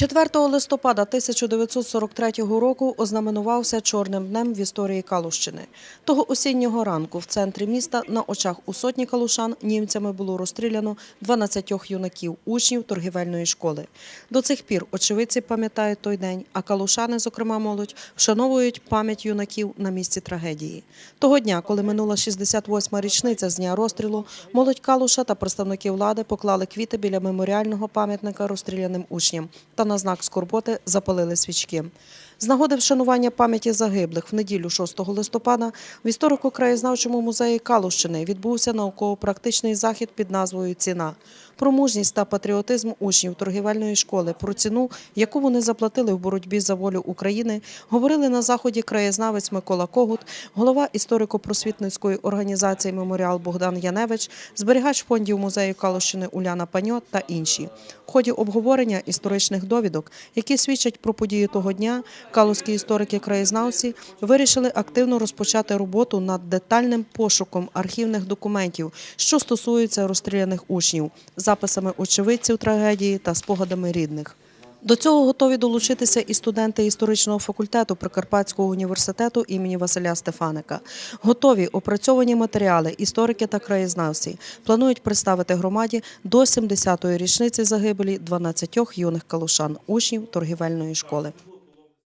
4 листопада 1943 року ознаменувався чорним днем в історії Калущини. Того осіннього ранку в центрі міста на очах у сотні калушан німцями було розстріляно 12 юнаків, учнів торгівельної школи. До цих пір очевидці пам'ятають той день, а калушани, зокрема молодь, вшановують пам'ять юнаків на місці трагедії. Того дня, коли минула 68-ма річниця з дня розстрілу, молодь Калуша та представники влади поклали квіти біля меморіального пам'ятника розстріляним учням та на знак скорботи запалили свічки. З нагоди вшанування пам'яті загиблих в неділю 6 листопада в історико-краєзнавчому музеї Калущини відбувся науково-практичний захід під назвою Ціна про мужність та патріотизм учнів торгівельної школи, про ціну, яку вони заплатили в боротьбі за волю України, говорили на заході краєзнавець Микола Когут, голова історико-просвітницької організації Меморіал Богдан Яневич, зберігач фондів музею Калущини Уляна Паньо та інші. В ході обговорення історичних довідок, які свідчать про події того дня, калузькі історики-краєзнавці вирішили активно розпочати роботу над детальним пошуком архівних документів, що стосуються розстріляних учнів, записами очевидців трагедії та спогадами рідних. До цього готові долучитися і студенти історичного факультету Прикарпатського університету імені Василя Стефаника. Готові опрацьовані матеріали, історики та краєзнавці планують представити громаді до 70-ї річниці загибелі 12 юних калушан, учнів торгівельної школи.